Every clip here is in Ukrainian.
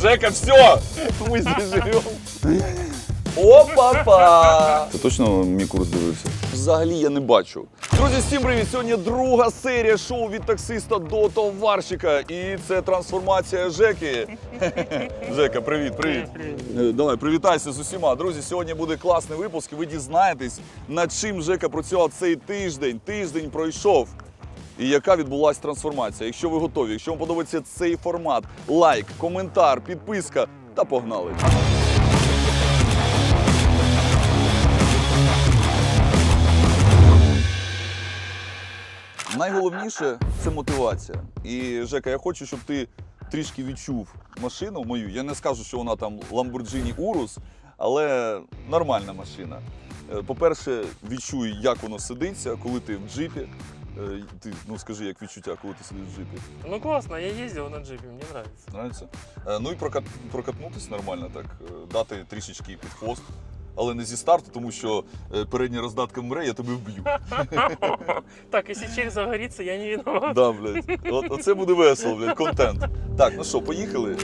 Жека, все! Мы здесь живем. Опа-па! Ти точно мій курс дивився? Взагалі я не бачу. Друзі, всім привіт! Сьогодні друга серія шоу від таксиста до товарщика. І це трансформація Жеки. Жека, привіт, привіт. Е, Давай, привітайся з усіма. Друзі, сьогодні буде класний випуск, і ви дізнаєтесь, над чим Жека працював цей тиждень. Тиждень пройшов. І яка відбулася трансформація? Якщо ви готові, якщо вам подобається цей формат, лайк, коментар, підписка та погнали. Найголовніше це мотивація. І Жека, я хочу, щоб ти трішки відчув машину мою. Я не скажу, що вона там Lamborghini Urus, але нормальна машина. Е, По-перше, відчуй, як воно сидиться, коли ти в джипі. Е, Ти ну скажи, як відчуття, коли ти сидиш в джипі. Ну классно, я ездил на джипе, мне нравится. Нравиться? Е, Ну і прокат... прокатнутися нормально так, е, дати трішечки під хвост. Але не зі старту, тому що передня роздатка мре, я тебе вб'ю. Так, если чек загорится, я не виноват. Да, блядь. Оце буде весело, блядь, контент. Так, ну що, поїхали?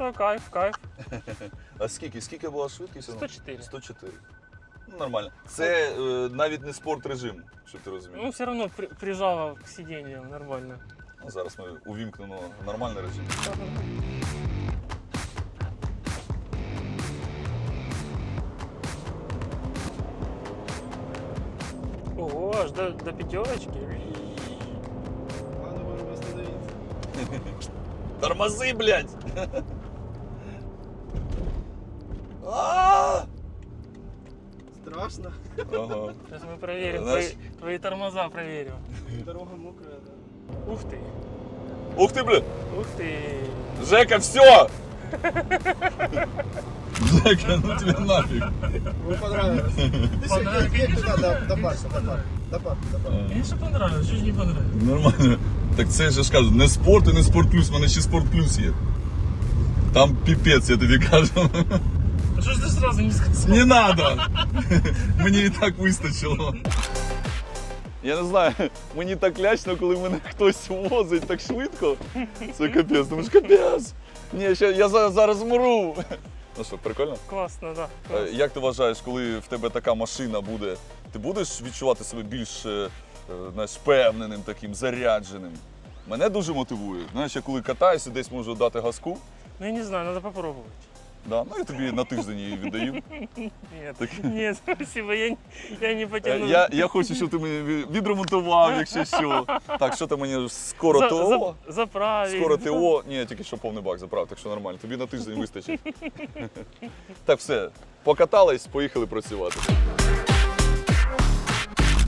Ну кайф, кайф. А скільки? Скільки була швидкість? 104. 104. Ну, нормально. Це е, навіть не спорт режим, щоб ти розумів. Ну, все равно при, прижало к сиденьям нормально. Ну, зараз ми увімкнемо нормальний режим. Ого, аж до, до пятерочки. Тормози, блядь! Страшно. Ага. Сейчас мы проверим, Знаешь- твои, твои тормоза проверим. Дорога мокрая, да. Ух ты, Ух ти, блядь! ух ты. Жека, все! Жека, ну тебе нафиг. Мне понравилось. Ты Понравилось. сегодня едешь туда, до, до парка, до парка. До парка, до парка. Конечно понравилось, чуть не понравилось. Нормально. Так це ж я ж кажу, не спорт і не спорт плюс, в мене ще спорт плюс є. Там піпець, я тобі кажу. Что ж ты сразу не сказал? Не надо! Мені і так вистачило. Я не знаю, мені так лячно, коли мене хтось возить так швидко. Це капець, думаєш, капець. Ні, ще, я зараз, зараз мру. Ну що, прикольно? Классно, да. Е. Як ти вважаєш, коли в тебе така машина буде, ти будеш відчувати себе більш е, е, знаєш, впевненим, таким зарядженим? Мене дуже мотивує. Знаєш, я коли катаюся, десь можу дати газку. Ну, я не знаю, надо попробовать. Да, ну я тобі на тиждень її віддаю. Нет, Так. нет, спасибо, я, не- я не Е, потяну. Я, я хочу, щоб ти мені відремонтував, якщо що. Так, що ти мені скоро За- ТО? за- заправить. Скоро ТО. Ні, тільки що повний бак заправ, так що нормально. Тобі на тиждень вистачить. Так, все, покатались, поїхали працювати.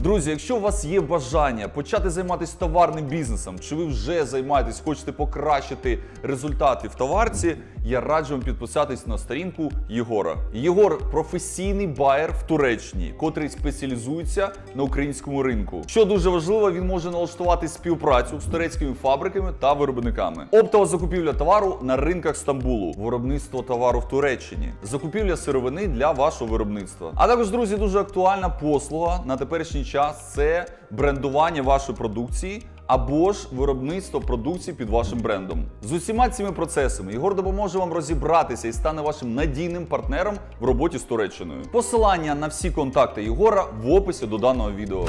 Друзі, якщо у вас є бажання почати займатися товарним бізнесом, чи ви вже займаєтесь, хочете покращити результати в товарці, я раджу вам підписатись на сторінку Єгора. Єгор професійний байер в Туреччині, котрий спеціалізується на українському ринку. Що дуже важливо, він може налаштувати співпрацю з турецькими фабриками та виробниками. Оптова закупівля товару на ринках Стамбулу, виробництво товару в Туреччині, закупівля сировини для вашого виробництва. А також, друзі, дуже актуальна послуга на теперішній час це брендування вашої продукції. Або ж виробництво продукції під вашим брендом. З усіма цими процесами Єгор допоможе вам розібратися і стане вашим надійним партнером в роботі з Туреччиною. Посилання на всі контакти Єгора в описі до даного відео.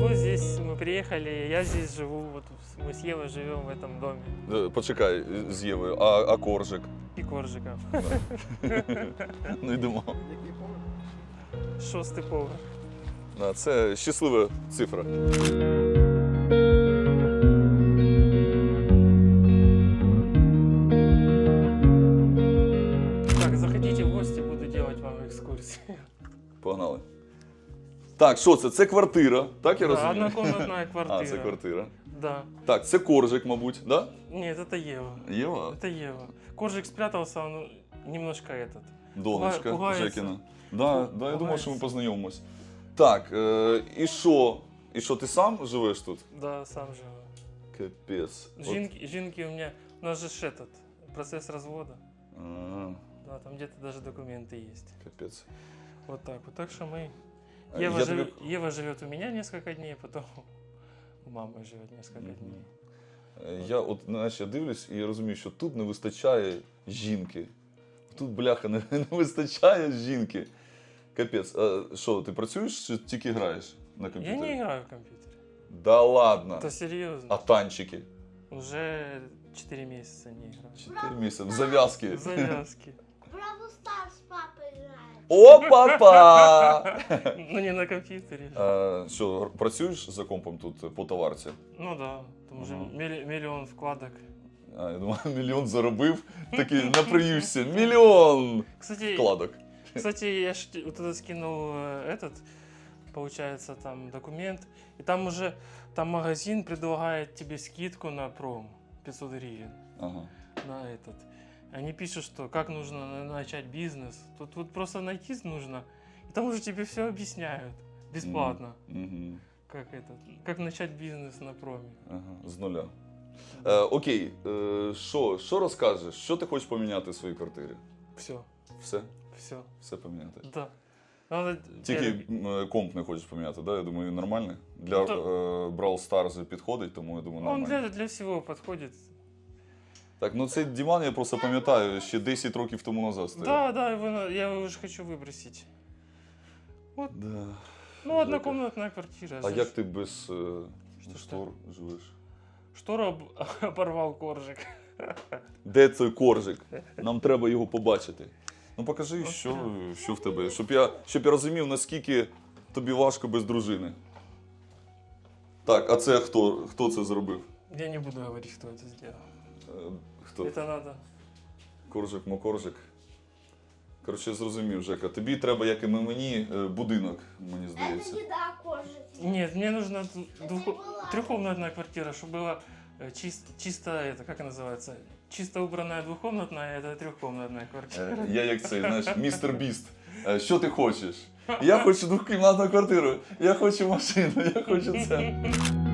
Вот здесь мы приехали, я здесь живу, мы с Евой живем в этом доме. Е, Почекай з Євою, а, а коржик? И Коржика. Ну йдемо. Який поверх? Шостый повар. Да, Це щаслива цифра. Так, заходите в гости, буду делать вам экскурсию. Погнали. Так, що це? Це квартира, так я Да, розумію? однокомнатная квартира. А, це квартира. Да. Так, це коржик, мабуть, да? Нет, это Ева. Єва? Это Ева. Коржик спрятался, он немножко этот. Донечка Пуга- пугається. Жекіна. Да, да, я думав, Пугається. що ми познайомимось. Так, е, і що? І що, ти сам живеш тут? Да, сам живу. Капець. От, Жинки, жинки у меня, у нас же ж этот, процесс развода. а, Да, там где-то даже документы есть. капець. Вот так вот. Так что мы... Е, Ева, я живет, тобі- Ева живет у меня несколько дней, потом у мамы живет несколько дней. Е, Я от знаєш, я дивлюсь і розумію, що тут не вистачає жінки. Тут, бляха, не, не вистачає жінки. Капець. А що, ти працюєш чи тільки граєш на Я комп'ютері? не играю в компьютере. Да ладно. Это серьезно. А танчики? Уже 4 месяца не играю. Чотири місяці. Зав'язки. Завязки. Бравл Старс с папой играет. О, папа! Ну не на компьютере. А, що, працюєш за компом тут по товарці? Ну да, там уже Ага. милли- миллион вкладок. А, я думаю, мільйон заробив, такий наприюшся. Мільйон Кстати, вкладок. кстати, я ж те- вот это скинул э, этот, получается, там документ, и там уже, там магазин предлагает тебе скидку на пром 500 гривен Ага. на этот. Они пишут, что как нужно начать бизнес. Тут вот просто найти нужно, и там уже тебе все объясняют бесплатно, Мгм. как это, как начать бизнес на проме. Ага, з нуля. Е, окей, е, що, що розкажеш? Що ти хочеш поміняти в своїй квартирі? Все, Все? все, Все поміняти. да. Надо Тільки теперь- комп не хочеш поміняти, да? Я думаю, нормально. Для Ну, е, Brawl Stars підходить, тому я думаю, Он нормально. для, для всего подходит. Так, ну цей Діман я просто пам'ятаю ще 10 років тому назад стояв. Да, да, его, я его уже хочу выбросить. Да. Ну, однокомнатная квартира. А як ти без е, Що, штор живеш? Штору об- оборвал коржик. Де цей коржик? Нам треба його побачити. Ну покажи, що, що в тебе, щоб я, щоб я розумів, наскільки тобі важко без дружини. Так, а це хто, хто це зробив? Я не буду говорить, кто это сделал. Е, Хто? Это надо. Коржик, мокоржик. Коротше, зрозумів, Жека. Тобі треба, як і мені, е, будинок, мені Это здається. не да, кожа. Нет, мне нужна д- Это двух- не была. трехкомнатная квартира, чтобы была э, чис- чисто, это, как она называется, чисто убранная двухкомнатная, это трехкомнатная квартира. Е, Я як цей, знаєш, містер Біст. Е, Що ти хочеш? Я хочу двохкімнатну квартиру, я хочу машину, я хочу це.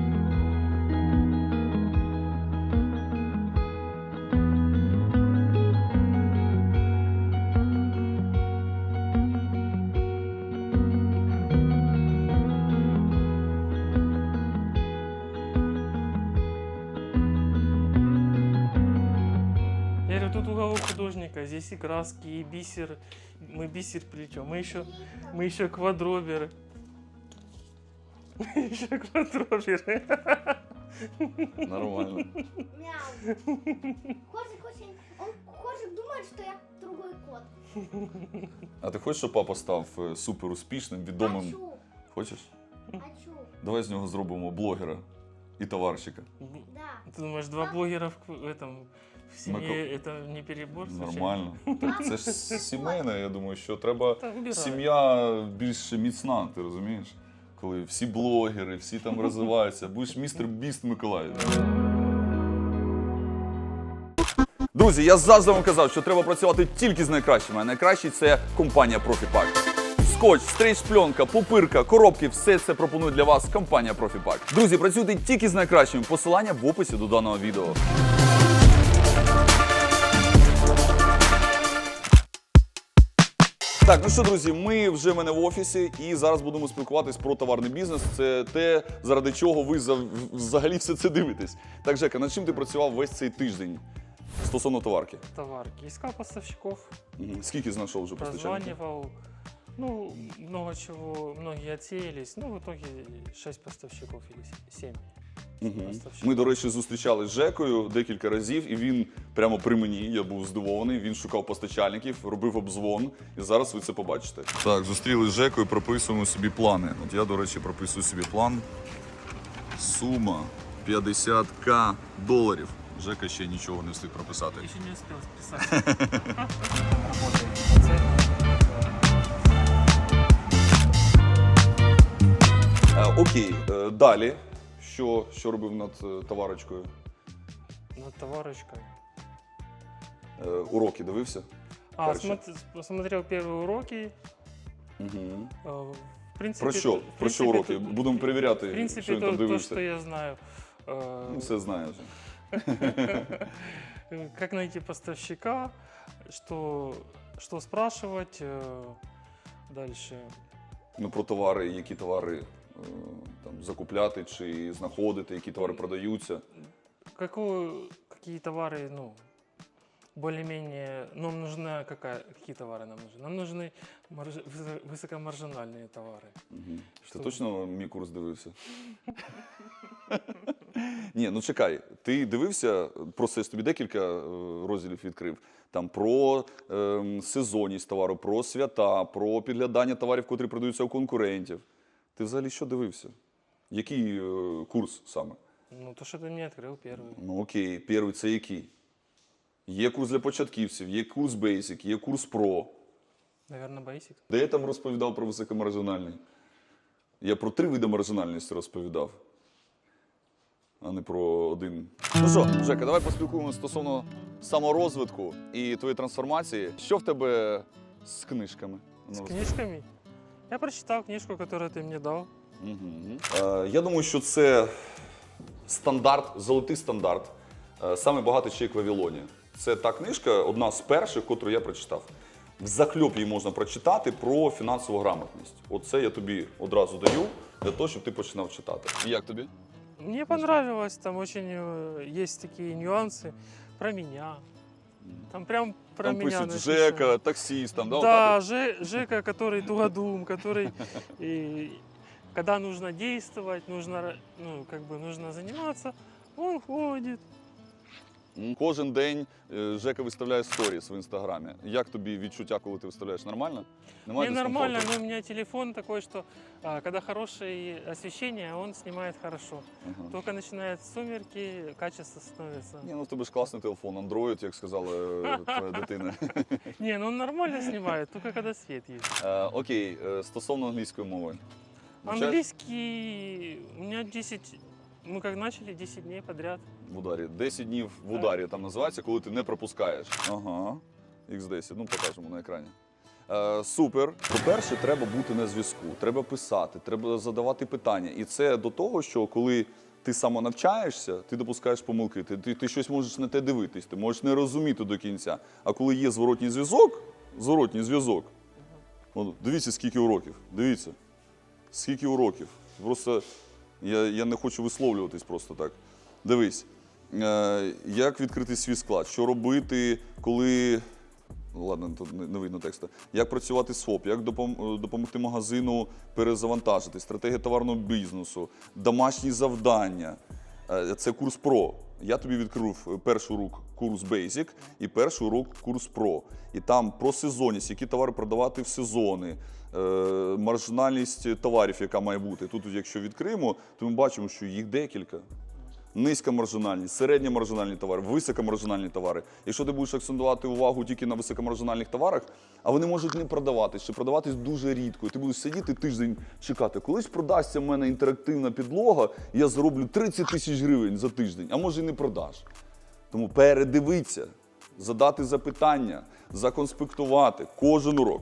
художника, здесь и краски, и бисер. Мы бисер плетем. Мы еще, мы еще квадроберы. Мы еще квадроберы. Нормально. Мяу. Кожик очень... Он, Кожик думает, что я другой кот. А ти хочеш, щоб папа став е, супер успішним, відомим? Хочу. Хочеш? Хочу. Давай з нього зробимо блогера і товарщика. Да. Ты думаешь, два блогера в, в этом в ко- это не перебор? Нормально. Так це ж сімейне, я думаю, що треба. Сім'я більш міцна, ти розумієш? Коли всі блогери, всі там розвиваються, будеш містер Біст Миколаїв. Друзі, я завжди вам казав, що треба працювати тільки з найкращими, а найкращий це компанія Профіпак. Скотч, стрейч пленка, пупирка, коробки все це пропонує для вас компанія Профіпак. Друзі, працюйте тільки з найкращими. Посилання в описі до даного відео. Так, ну що, друзі, ми вже в мене в офісі і зараз будемо спілкуватись про товарний бізнес. Це те, заради чого ви взагалі все це дивитесь. Так, Жека, над чим ти працював весь цей тиждень стосовно товарки? Товарки. Искал поставщиков, Мгм. Скільки знайшов вже постачальників? прозванивал. Ну, много чего, многие отсеялись. Ну, в итоге 6 поставщиков или 7. Поставщиків. Ми, до речі, зустрічались з Жекою декілька разів, і він прямо при мені. Я був здивований. Він шукав постачальників, робив обзвон, і зараз ви це побачите. Так, зустрілись з Жекою, прописуємо собі плани. От я, до речі, прописую собі план. Сума 50к доларів. Жека ще нічого не встиг прописати. Не успел списать. Работает по ценам. Е, окей, е, далі Що, що робив над е, товарочкою? Над товарочкой. Е, уроки дивився? А, Короче. смотр- посмотрел первые уроки. Угу. э, В принципе, Про що? то- в Про що принципе, уроки? то- Будемо перевіряти, В принципе, що він то, там то, что дивився. я знаю. Э, Ну, Все знає вже. э, Как найти поставщика, что, что спрашивать э, дальше. Ну, про товари, які товари е, там, закупляти чи знаходити, які товари продаються. Какую, какие товары, ну, более-менее, нам нужна какая, какие товары нам нужны? Нам нужны марж- высо- высокомаржинальные товары. Угу. Ти Що? точно мій курс дивився? Ні, ну чекай, ти дивився, просто я ж тобі декілька е, розділів відкрив. Там про ем, сезонність товару, про свята, про підглядання товарів, котрі продаються у конкурентів. Ти взагалі що дивився? Який е, курс саме? Ну, то, что ты мне открыл первый. Ну окей, перший це який? Є курс для початківців, є курс Basic, є курс Pro. Наверное, Basic. Де я там розповідав про високомаржинальний? Я про три види маржинальності розповідав, а не про один. Ну що, Жека, давай поспілкуємося стосовно саморозвитку і твоєї трансформації. Що в тебе з книжками? С Ну, книжками. Я прочитал книжку, которую ты мне дал. Мгм. Е, Я думаю, що це стандарт, золотий стандарт. е, Саме багатий чоловік в Вавилоні. Це та книжка, одна з перших, котру я прочитав. В закльоп її можна прочитати про фінансову грамотність. Оце я тобі одразу даю для того, щоб ти починав читати. І як тобі? Мне понравилось, там очень э, есть такие нюансы про меня. Там прям про Там меня пишуть написано. Жека, таксіст, там, да, Да, отак Же- Жека, который тугодум, который, и, когда нужно действовать, нужно, ра- ну, как бы нужно заниматься, он ходит. Кожен день е, Жека виставляє сторіс в інстаграмі. Як тобі відчуття, коли ти виставляєш? Нормально? Мне нормально, дискомфорту? но у меня телефон такой, что а, когда хорошее освещение, он снимает хорошо. Ага. Только начинает сумерки, качество становится. Ні, ну в тебе ж класний телефон, Android, як сказала е, твоя дитина. Не, ну нормально снимает, только когда свет есть. Е, окей, е, стосовно англійської мови. Английский у меня 10, мы как начали 10 дней подряд. В ударі. 10 днів в ударі там називається, коли ти не пропускаєш. Ага. X10, ну покажемо на екрані. Е, супер. По-перше, треба бути на зв'язку, треба писати, треба задавати питання. І це до того, що коли ти самонавчаєшся, ти допускаєш помилки, ти, ти, ти щось можеш не те дивитись, ти можеш не розуміти до кінця. А коли є зворотній зв'язок, зворотній зв'язок, дивіться, скільки уроків. Дивіться. Скільки уроків. Просто я, я не хочу висловлюватись просто так. Дивись, е, як відкрити свій склад, що робити, коли. Ну, Ладно, тут не, видно тексту. Як працювати з ФОП, як допомогти магазину перезавантажити, стратегія товарного бізнесу, домашні завдання. Е, Це курс Pro. Я тобі відкрив перший урок курс Basic і перший урок курс Pro. І там про сезонність, які товари продавати в сезони, е, маржинальність товарів, яка має бути. Тут, якщо відкриємо, то ми бачимо, що їх декілька. Низька маржинальність, середня маржинальні товари, високомаржинальні товари. Якщо ти будеш акцентувати увагу тільки на високомаржинальних товарах, а вони можуть не продаватись чи продаватись дуже рідко. І ти будеш сидіти тиждень чекати, коли ж продасться в мене інтерактивна підлога, я зароблю 30 тисяч гривень за тиждень, а може і не продаш. Тому передивитися, задати запитання, законспектувати кожен урок.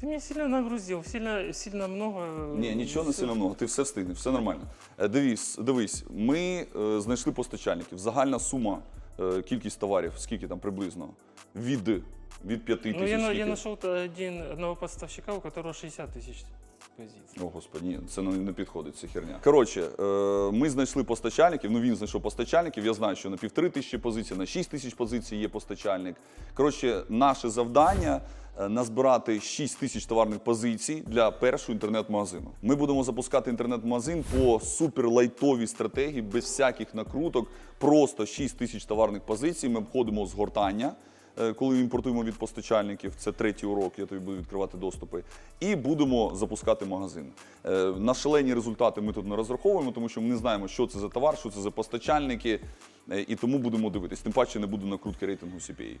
Ты меня сильно нагрузил, сильно, сильно много. э, Ні, нічого не всё. сильно много, ти все встигнеш, все нормально. Е, Дивись, дивись, ми е, знайшли постачальників. Загальна сума, е, кількість товарів, скільки там приблизно? Від, від 5 тисяч. Ну, я, на- я скільки? нашел один, одного поставщика, у которого 60 тысяч позиций. О, господи, це не, підходить, це херня. Коротше, е, ми знайшли постачальників. Ну він знайшов постачальників. Я знаю, що на півтори тисячі позицій, на 6 тисяч позицій є постачальник. Коротше, наше завдання е, назбирати 6 тисяч товарних позицій для першого інтернет-магазину. Ми будемо запускати інтернет-магазин по суперлайтовій стратегії, без всяких накруток. Просто 6 тисяч товарних позицій. Ми обходимо згортання коли імпортуємо від постачальників. Це третій урок, я тобі буду відкривати доступи. І будемо запускати магазин. Е, На шалені результати ми тут не розраховуємо, тому що ми не знаємо, що це за товар, що це за постачальники, е, і тому будемо дивитись. Тим паче не буде накрутки рейтингу CPA.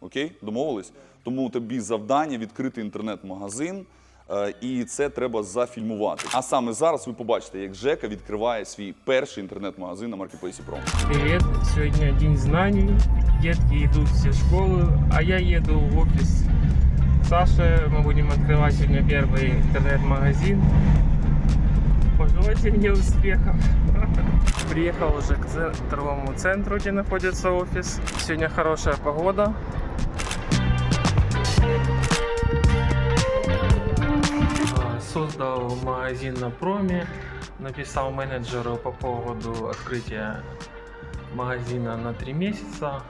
Окей? Домовились? Тому тобі завдання відкрити інтернет-магазин. е, І це треба зафільмувати. А саме зараз ви побачите, як Жека відкриває свій перший інтернет-магазин на Marketplace Pro. Привет, сегодня день знаний. Детки идут все в школу, а я еду в офис Саше мы будем открывать сегодня первый интернет-магазин. Пожелайте мне успехов. Приехал уже к ц- торговому центру, где находится офис. Сегодня хорошая погода. Создал магазин на проме. Написал менеджеру по поводу открытия магазина на три месяца.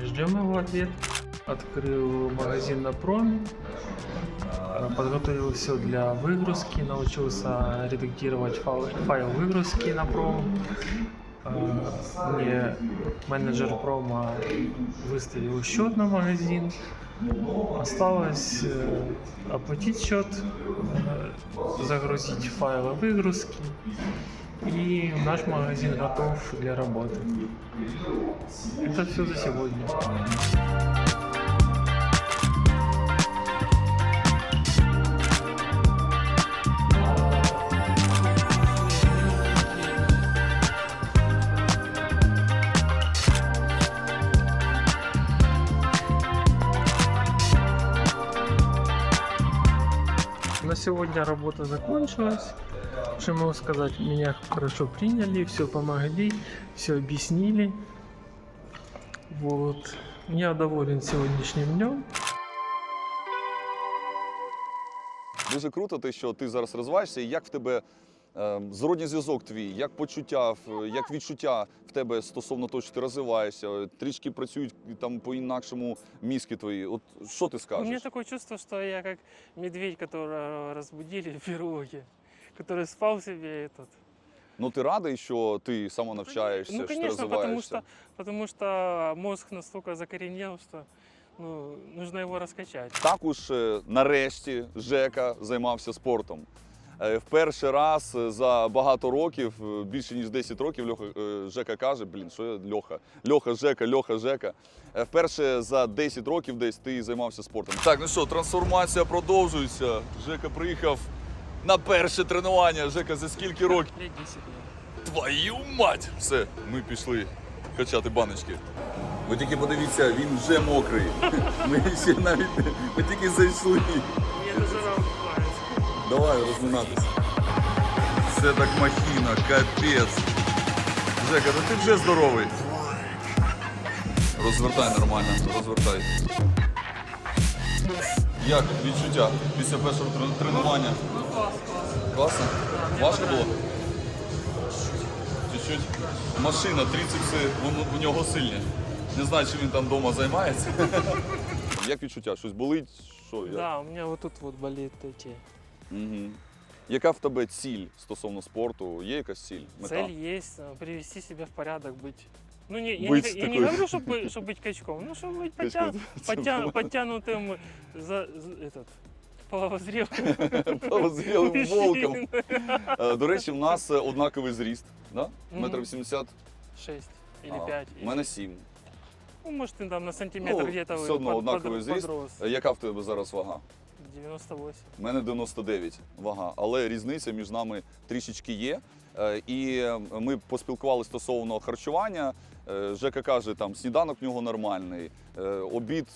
Ждем его ответ. Открыл магазин на проме. Э, Подготовил все для выгрузки, научился редактировать файл, выгрузки на пром. Э, Мне менеджер прома выставил счет на магазин. Осталось э, оплатить счет, э, загрузить файлы выгрузки. И наш магазин готов для работы. Это все за сегодня. Сегодня работа закончилась. Что могу сказать, меня хорошо приняли, все помогли, все объяснили. Вот. Я доволен сегодняшним днем. Дуже круто, те, що ти зараз розвиваєшся, і як в тебе зродній зв'язок твій, як почуття, як відчуття в тебе стосовно того, що ти розвиваєшся, трішки працюють там по-інакшому мізки твої. От що ти У скажеш? меня такое чувство, что я как медведь, которого разбудили в пироге, который спал себе этот. Ну ти радий, що ти самонавчаєшся, Ну, що ти розвиваєшся? что, потому что мозг настолько закоренел, что ну, нужно его раскачать. Також е, нарешті Жека займався спортом. Е, В перший раз е, за багато років, е, більше ніж 10 років, Льоха, Жека каже, блін, що я Льоха? Льоха, Жека, Льоха, Жека. Вперше за 10 років десь ти займався спортом. Так, ну що, трансформація продовжується. Жека приїхав на перше тренування. Жека, за скільки років? 10. Твою мать! Все, ми пішли качати баночки. Ви тільки подивіться, він вже мокрий. Ми ще навіть ми тільки зайшли. Нравится. Давай розминатися. Це так махіна, капець. Жека, ну ти вже здоровий. Розвертай нормально, розвертай. Як відчуття після першого трен- тренування? Ну, класс, класс. Класно? Важко було? Чуть-чуть. Машина, трицепси у- у нього сильні. Не знаю, чи він там вдома займається. Як відчуття? Щось болить? Що? як? Да, у меня вот тут вот болит эти. Угу. Яка в тебе ціль стосовно спорту? Є якась ціль? Мета? Цель есть, э, привести себя в порядок, быть. Ну, не, я, Быть не, я не такой- говорю, чтобы, чтобы быть качком, ну, чтобы быть Качком, подтя- це подтя- було. подтянутым за, за- этот, половозрелым. Полозрілим волком. мужчиной. Е, До речі, в нас е, однаковий зріст. Да? Мгм. Метр вісімдесят. Шесть или А, пять. У мене сім. Ну, может, ты там на сантиметр Ну, где-то все одно под- однаковий под- зріст. подрос. Е, Яка в тебе зараз вага? 98. У мене 99 вага, але різниця між нами трішечки є. Е, І ми поспілкувалися стосовно харчування. Е, Жека каже, там сніданок в нього нормальний, е, обід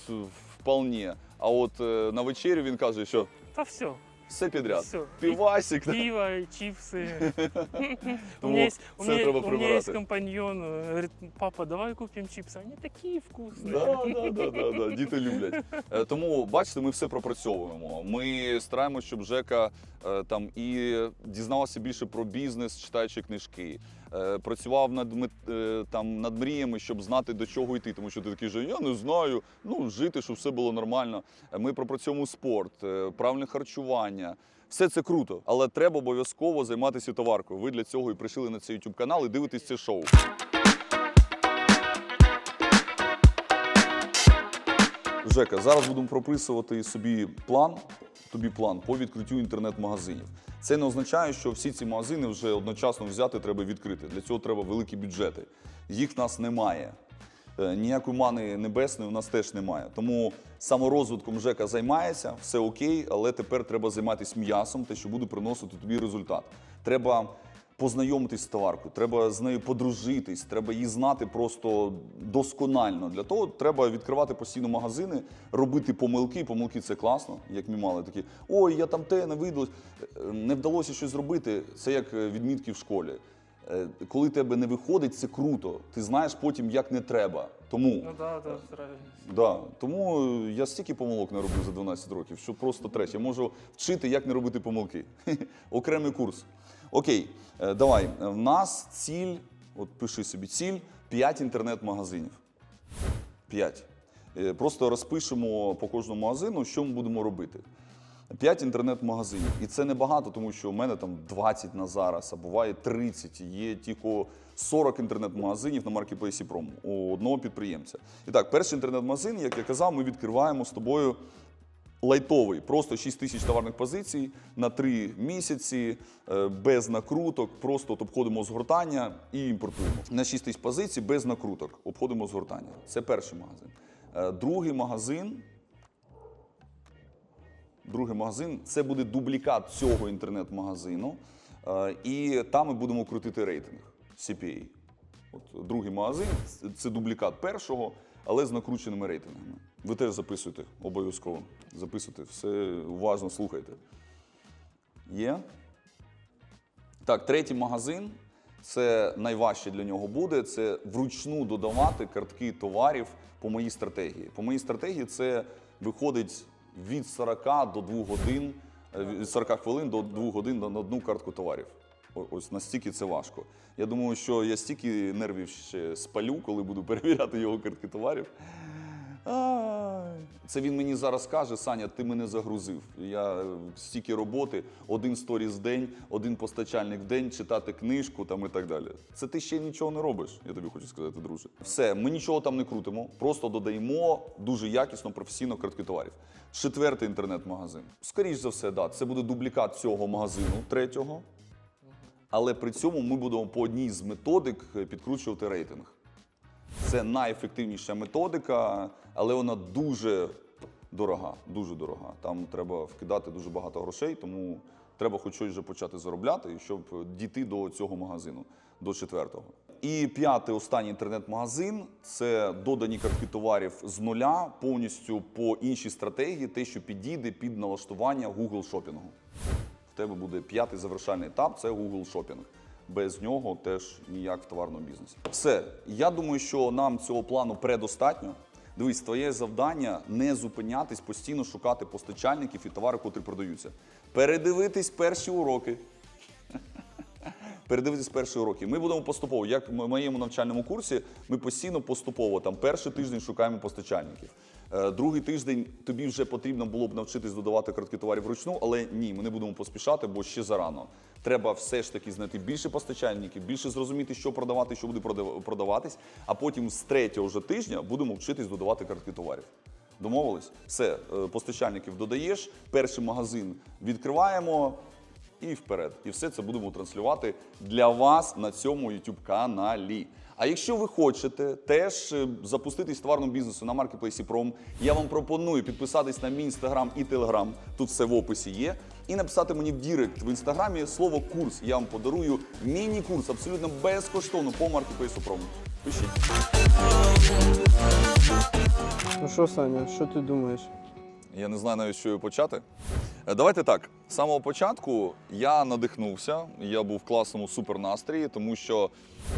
вполне. А от на вечерю він каже, що Та все, все підряд. все. Півасик. да. Пиво, чипсы. У Тому меня есть, у це меня, треба у меня есть прибирати. компаньон, э, говорит, папа, давай купим чипсы. Они такие вкусные. Да, да, да, да, да, діти люблять. Е, Тому бачите, ми все пропрацьовуємо. Ми стараємося, щоб Жека е, там і дізнавався більше про бізнес, читаючи книжки. е, Працював над е, там над мріями, щоб знати до чого йти. Тому що ти такий же, я не знаю. Ну жити, щоб все було нормально. Е, Ми пропрацьовуємо спорт, правильне харчування. Все це круто, але треба обов'язково займатися товаркою. Ви для цього і прийшли на цей YouTube канал і дивитесь це шоу. Жека, зараз будемо прописувати собі план, тобі план по відкриттю інтернет-магазинів. Це не означає, що всі ці магазини вже одночасно взяти треба відкрити. Для цього треба великі бюджети. Їх в нас немає. Е, Ніякої мани небесної у нас теж немає. Тому саморозвитком Жека займається, все окей, але тепер треба займатися м'ясом, те, що буде приносити тобі результат. Треба познайомитись з товаркою, треба з нею подружитись, треба її знати просто досконально. Для того треба відкривати постійно магазини, робити помилки. Помилки це класно, як ми мали такі. Ой, я там те не видалось, Е, не вдалося щось зробити. Це як е, відмітки в школі. Е, Коли тебе не виходить, це круто. Ти знаєш потім, як не треба. Тому Ну да, да. Да, тому я стільки помилок не робив за 12 років, що просто треш. Я можу вчити, як не робити помилки. Окремий курс. Окей, е, давай. Е, В нас ціль, от пиши собі ціль 5 інтернет-магазинів. 5. Просто розпишемо по кожному магазину, що ми будемо робити. 5 інтернет-магазинів. І це небагато, тому що у мене там 20 на зараз, а буває 30. Є тільки 40 інтернет-магазинів на маркетплейсі Пром у одного підприємця. І так, перший інтернет-магазин, як я казав, ми відкриваємо з тобою лайтовий, просто 6 тисяч товарних позицій на 3 місяці, е, без накруток, просто от обходимо згортання і імпортуємо. На 6 тисяч позицій без накруток обходимо згортання. Це перший магазин. Е, Другий магазин. Другий магазин це буде дублікат цього інтернет-магазину. Е, І там ми будемо крутити рейтинг CPA. От другий магазин це- це дублікат першого, але з накрученими рейтингами. Ви теж записуйте, обов'язково. Записуйте, все уважно слухайте. Є? Так, третій магазин. Це найважче для нього буде. Це вручну додавати картки товарів по моїй стратегії. По моїй стратегії це виходить від 40 до 2 годин, е, від 40 хвилин до 2 годин на одну картку товарів. Ось настільки це важко. Я думаю, що я стільки нервів ще спалю, коли буду перевіряти його картки товарів. Це він мені зараз каже, Саня, ти мене загрузив. Я е, стільки роботи, один сторіс в день, один постачальник в день, читати книжку там і так далі. Це ти ще нічого не робиш, я тобі хочу сказати, друже. Все, ми нічого там не крутимо, просто додаємо дуже якісно, професійно картки товарів. Четвертий інтернет-магазин. Скоріше за все, да, це буде дублікат цього магазину третього. Але при цьому ми будемо по одній з методик е, підкручувати рейтинг. Це найефективніша методика, але вона дуже дорога. Дуже дорога. Там треба вкидати дуже багато грошей, тому треба хоч щось вже почати заробляти, щоб дійти до цього магазину, до четвертого. І п'ятий останній інтернет-магазин це додані картки товарів з нуля повністю по іншій стратегії, те, що підійде під налаштування Google шопінгу. Тебе буде п'ятий завершальний етап це Google Shopping. Без нього теж ніяк в товарному бізнесі. Все, я думаю, що нам цього плану предостатньо. Дивись, твоє завдання не зупинятись, постійно шукати постачальників і товари, котрі продаються. Передивитись перші уроки. Передивитись перші уроки. Ми будемо поступово, як в моєму навчальному курсі, ми постійно поступово там перший тиждень шукаємо постачальників. Е, Другий тиждень тобі вже потрібно було б навчитись додавати картки товарів вручну, але ні, ми не будемо поспішати, бо ще зарано. Треба все ж таки знайти більше постачальників, більше зрозуміти, що продавати, що буде продав- продаватись. А потім з третього вже тижня будемо вчитись додавати картки товарів. Домовились? Все, е, постачальників додаєш, перший магазин відкриваємо і вперед. І все це будемо транслювати для вас на цьому youtube каналі. А якщо ви хочете теж е, запуститись товарному бізнесу на маркетплейсі Пром, я вам пропоную підписатись на мій інстаграм і телеграм. Тут все в описі є. І написати мені в Дірект в інстаграмі слово курс. Я вам подарую міні-курс абсолютно безкоштовно по маркетплейсу Пром. Пишіть. Ну що, Саня, що ти думаєш? Я не знаю навіть, що почати. Е, Давайте так. З самого початку я надихнувся, я був в класному супернастрої, тому що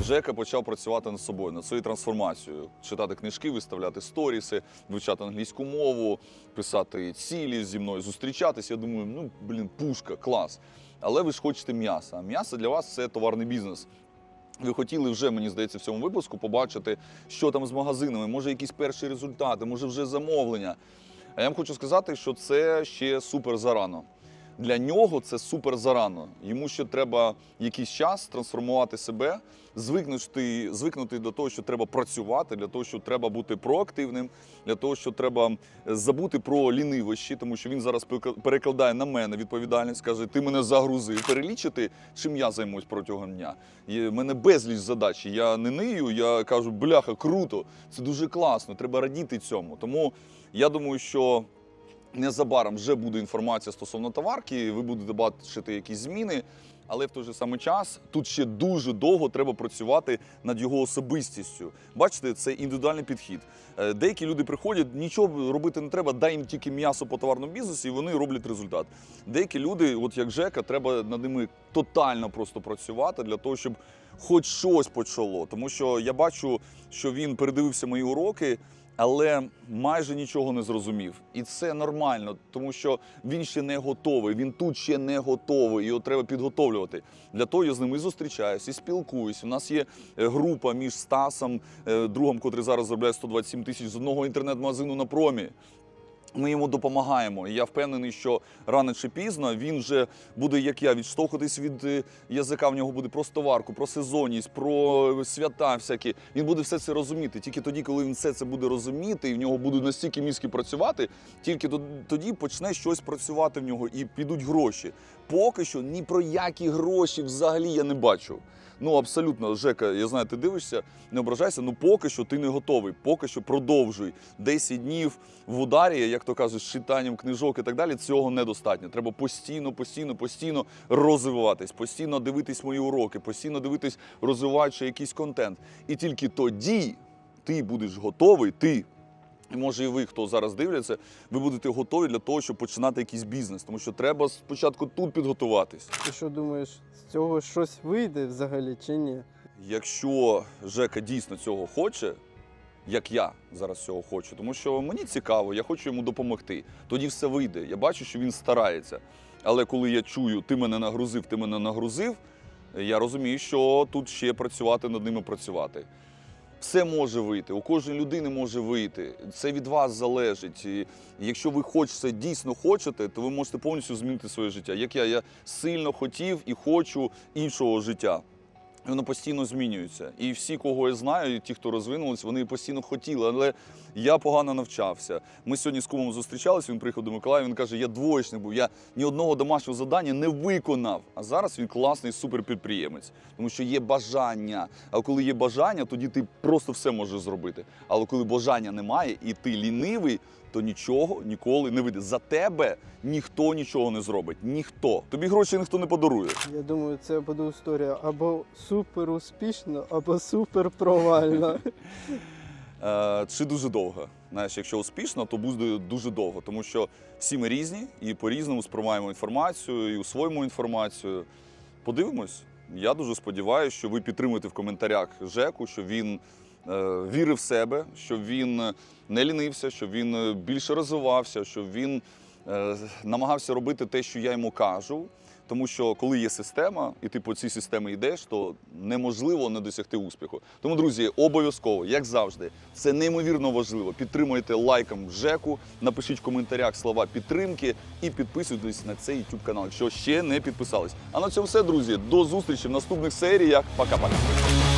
Жека почав працювати над собою, над своєю трансформацією, читати книжки, виставляти сторіси, вивчати англійську мову, писати цілі зі мною, зустрічатись. Я думаю, ну блін, пушка, клас. Але ви ж хочете м'яса. А м'ясо для вас це товарний бізнес. Ви хотіли вже, мені здається, в цьому випуску побачити, що там з магазинами, може якісь перші результати, може вже замовлення. А я вам хочу сказати, що це ще супер зарано. Для нього це супер зарано. Йому ще треба якийсь час трансформувати себе, звикнути, звикнути до того, що треба працювати, для того, що треба бути проактивним, для того, що треба забути про лінивощі, тому що він зараз перекладає на мене відповідальність, каже: ти мене загрузив. Перелічити, чим я займусь протягом дня. Є в мене безліч задач. Я не нию, я кажу, бляха, круто, це дуже класно, треба радіти цьому. Тому я думаю, що незабаром вже буде інформація стосовно товарки, ви будете бачити якісь зміни. Але в той же самий час тут ще дуже довго треба працювати над його особистістю. Бачите, це індивідуальний підхід. Е, Деякі люди приходять, нічого робити не треба, дай їм тільки м'ясо по товарному бізнесі, і вони роблять результат. Деякі люди, от як Жека, треба над ними тотально просто працювати для того, щоб хоч щось почало. Тому що я бачу, що він передивився мої уроки. Але майже нічого не зрозумів, і це нормально, тому що він ще не готовий. Він тут ще не готовий. Його треба підготовлювати. Для того я з ними зустрічаюся і спілкуюсь. У нас є е, група між Стасом, е, другом, котрий зараз заробляє 127 тисяч з одного інтернет-магазину на промі. Ми йому допомагаємо. І я впевнений, що рано чи пізно він вже буде, як я, відштовхуватись від е, язика. В нього буде про стоварку, про сезонність, про свята всякі. Він буде все це розуміти. Тільки тоді, коли він все це буде розуміти, і в нього будуть настільки мізки працювати, тільки тоді почне щось працювати в нього і підуть гроші. Поки що ні про які гроші взагалі я не бачу. Ну абсолютно, Жека, я знаю, ти дивишся, не ображайся. Ну поки що ти не готовий. Поки що продовжуй 10 днів в ударі, як то кажуть, з читанням книжок і так далі. Цього недостатньо. Треба постійно, постійно, постійно розвиватись, постійно дивитись мої уроки, постійно дивитись, розвиваючи якийсь контент. І тільки тоді ти будеш готовий. Ти і може, і ви, хто зараз дивляться, ви будете готові для того, щоб починати якийсь бізнес. Тому що треба спочатку тут підготуватись. Ти що думаєш, з цього щось вийде взагалі чи ні? Якщо Жека дійсно цього хоче, як я зараз цього хочу, тому що мені цікаво, я хочу йому допомогти. Тоді все вийде. Я бачу, що він старається. Але коли я чую, ти мене нагрузив, ти мене нагрузив, я розумію, що тут ще працювати над ними працювати. Все може вийти, у кожної людини може вийти. Це від вас залежить. І якщо ви хочете, дійсно хочете, то ви можете повністю змінити своє життя. Як я, я сильно хотів і хочу іншого життя. Воно постійно змінюється. І всі, кого я знаю, і ті, хто розвинулись, вони постійно хотіли. Але я погано навчався. Ми сьогодні з кумом зустрічалися. Він приїхав до Миколаєва. Він каже: я двоєчник був. Я ні одного домашнього завдання не виконав. А зараз він класний суперпідприємець, тому що є бажання. А коли є бажання, тоді ти просто все можеш зробити. Але коли бажання немає і ти лінивий, то нічого ніколи не вийде. За тебе ніхто нічого не зробить. Ніхто. Тобі гроші ніхто не подарує. Я думаю, це буде історія або супер успішна, або супер провальна. Е, чи дуже довго. Знаєш, якщо успішно, то буде дуже довго, тому що всі ми різні і по-різному сприймаємо інформацію і усвоїмо інформацію. Подивимось. Я дуже сподіваюся, що ви підтримуєте в коментарях Жеку, що він е, вірив в себе, що він не лінився, що він е, більше розвивався, що він е, намагався робити те, що я йому кажу. Тому що коли є система, і ти по цій системі йдеш, то неможливо не досягти успіху. Тому, друзі, обов'язково, як завжди, це неймовірно важливо. Підтримуйте лайком Жеку, напишіть в коментарях слова підтримки і підписуйтесь на цей YouTube канал, якщо ще не підписались. А на цьому все, друзі. До зустрічі в наступних серіях. Пока-пока.